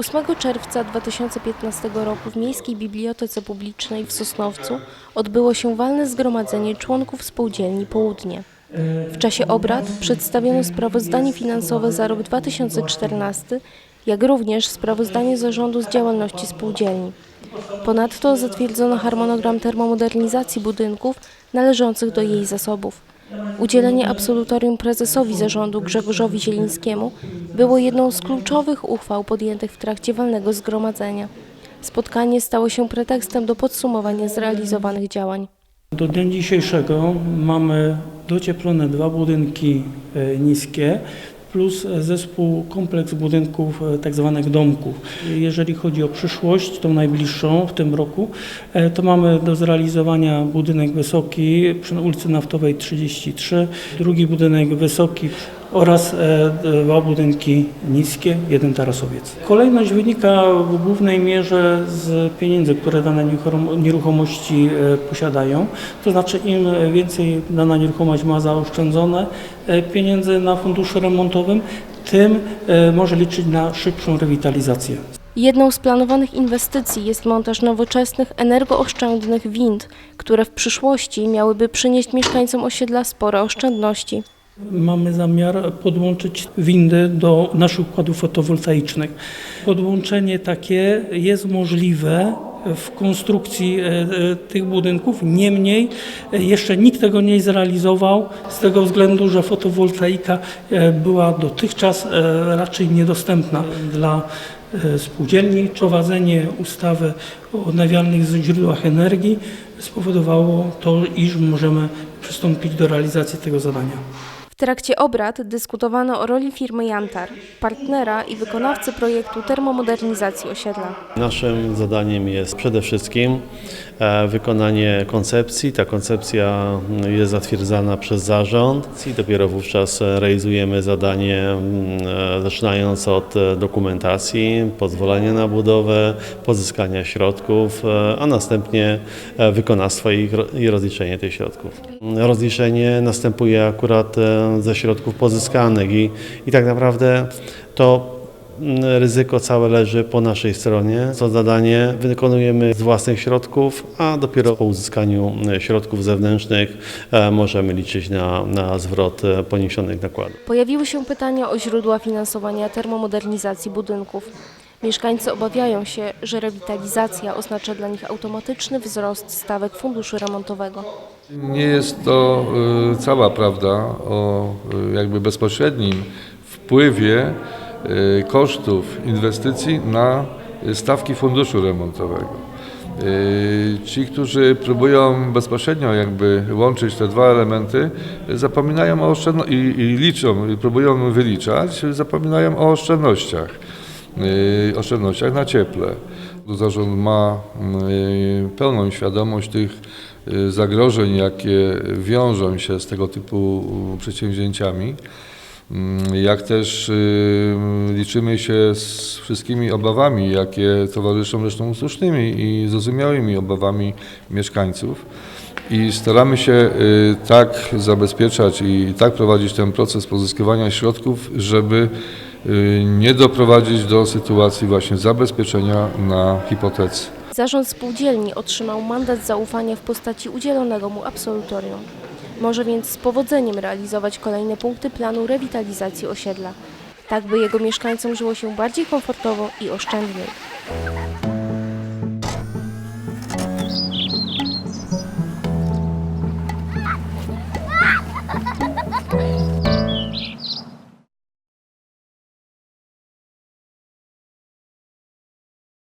8 czerwca 2015 roku w Miejskiej Bibliotece Publicznej w Sosnowcu odbyło się walne zgromadzenie członków spółdzielni Południe. W czasie obrad przedstawiono sprawozdanie finansowe za rok 2014, jak również sprawozdanie zarządu z działalności spółdzielni. Ponadto zatwierdzono harmonogram termomodernizacji budynków należących do jej zasobów. Udzielenie absolutorium prezesowi zarządu Grzegorzowi Zielińskiemu było jedną z kluczowych uchwał podjętych w trakcie walnego zgromadzenia. Spotkanie stało się pretekstem do podsumowania zrealizowanych działań. Do dnia dzisiejszego mamy docieplone dwa budynki e, niskie plus zespół, kompleks budynków e, tak zwanych domków. Jeżeli chodzi o przyszłość, tą najbliższą w tym roku, e, to mamy do zrealizowania budynek wysoki przy ulicy Naftowej 33, drugi budynek wysoki oraz e, dwa budynki niskie, jeden tarasowiec. Kolejność wynika w głównej mierze z pieniędzy, które dane nieruchom- nieruchomości e, posiadają. To znaczy im więcej dana nieruchomość ma zaoszczędzone e, pieniędzy na funduszu remontowym, tym może liczyć na szybszą rewitalizację. Jedną z planowanych inwestycji jest montaż nowoczesnych, energooszczędnych wind, które w przyszłości miałyby przynieść mieszkańcom osiedla spore oszczędności. Mamy zamiar podłączyć windy do naszych układów fotowoltaicznych. Podłączenie takie jest możliwe w konstrukcji e, e, tych budynków, niemniej e, jeszcze nikt tego nie zrealizował z tego względu, że fotowoltaika była dotychczas raczej niedostępna dla spółdzielni. Prowadzenie ustawy o odnawialnych źródłach energii spowodowało to, iż możemy przystąpić do realizacji tego zadania. Trakcie obrad dyskutowano o roli firmy Jantar, partnera i wykonawcy projektu termomodernizacji osiedla. Naszym zadaniem jest przede wszystkim wykonanie koncepcji. Ta koncepcja mm, jest zatwierdzana przez zarząd i dopiero wówczas e, realizujemy zadanie, mm, e, zaczynając od e, dokumentacji, pozwolenia na budowę, pozyskania środków, e, a następnie e, wykonawstwo i ro- i rozliczenie tych środków. Rozliczenie następuje akurat e, ze środków pozyskanych i, i tak naprawdę to Ryzyko całe leży po naszej stronie. To zadanie wykonujemy z własnych środków, a dopiero po uzyskaniu e, środków zewnętrznych e, możemy liczyć na, na zwrot e, poniesionych nakładów. Pojawiły się pytania o źródła finansowania termomodernizacji budynków. Mieszkańcy obawiają się, że rewitalizacja oznacza dla nich automatyczny wzrost stawek funduszu remontowego. Nie jest to cała prawda o jakby bezpośrednim wpływie kosztów inwestycji na y, stawki funduszu remontowego. Y, Ci, którzy próbują bezpośrednio jakby łączyć te dwa elementy, y, zapominają o oszczędnościach i, i liczą, i próbują wyliczać, y, zapominają o oszczędnościach, y, oszczędnościach na cieple. Zarząd ma y, pełną świadomość tych y, zagrożeń, jakie wiążą się z tego typu y, przedsięwzięciami. Mm, Jak też y, liczymy się z wszystkimi obawami, jakie towarzyszą zresztą słusznymi i zrozumiałymi obawami mieszkańców. I staramy się y, tak zabezpieczać i tak prowadzić ten proces pozyskiwania środków, żeby y, nie doprowadzić do sytuacji właśnie zabezpieczenia na hipotece. Zarząd spółdzielni otrzymał mandat zaufania w postaci udzielonego mu absolutorium. Może więc z powodzeniem realizować kolejne punkty planu rewitalizacji osiedla, tak by jego mieszkańcom żyło się bardziej komfortowo i oszczędniej.